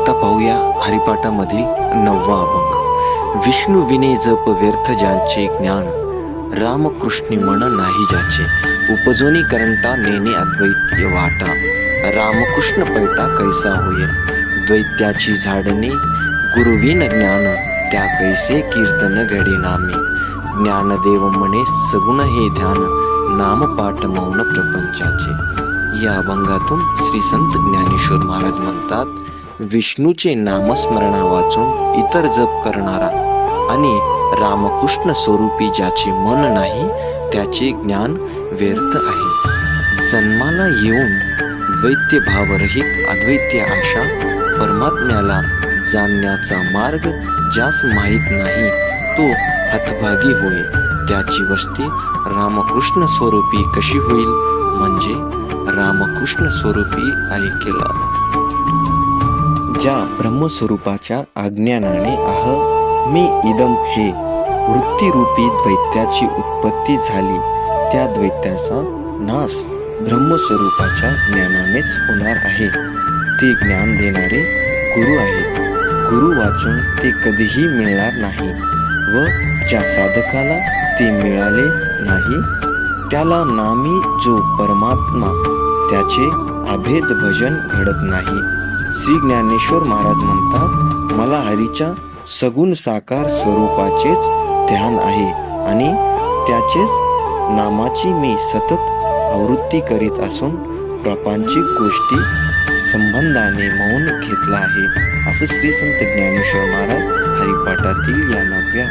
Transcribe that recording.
आता पाहूया हरिपाठामधील नववा अभंग. विष्णू विने जप व्यर्थ ज्यांचे ज्ञान रामकृष्णी मन नाही ज्याचे. उपजोनी करंटा नेणे अद्वैत्य वाटा. रामकृष्ण पैटा कैसा होय? द्वैत्याची झाडणे गुरुविन ज्ञान त्या कैसे कीर्तन घडे नामे. ज्ञानदेव म्हणे सगुण हे ध्यान नाम पाठ मौन प्रपंचाचे. या अभंगातून श्री संत ज्ञानेश्वर महाराज म्हणतात विष्णूचे नामस्मरणा वाचून इतर जप करणारा आणि रामकृष्ण स्वरूपी ज्याचे मन नाही त्याचे ज्ञान व्यर्थ आहे. जन्माला येऊन द्वैत्य भावरहित अद्वैत्य आशा परमात्म्याला जाणण्याचा मार्ग ज्यास माहीत नाही तो हतभागी होय त्याची वस्ती रामकृष्ण स्वरूपी कशी होईल? म्हणजे रामकृष्ण स्वरूपी ऐकेला. ज्या ब्रह्मस्वरूपाच्या आज्ञानाने आह मी इदम हे वृत्तीरूपी द्वैत्याची उत्पत्ती झाली. त्या द्वैत्याचा नाश ब्रह्मस्वरूपाच्या ज्ञानानेच होणार आहे. ते ज्ञान देणारे गुरु आहेत. गुरु वाचून ते कधीही मिळणार नाही व ज्या साधकाला ते मिळाले नाही त्याला नामी जो परमात्मा त्याचे अभेद भजन घडत नाही. श्री ज्ञानेश्वर महाराज म्हणतात मला हरीच्या सगुण साकार स्वरूपाचेच ध्यान आहे आणि त्याचेच नामाची मी सतत आवृत्ती करीत असून प्रापंचिक गोष्टी संबंधाने मौन घेतला आहे. असं श्री संत ज्ञानेश्वर महाराज हरिपाठातील या नव्या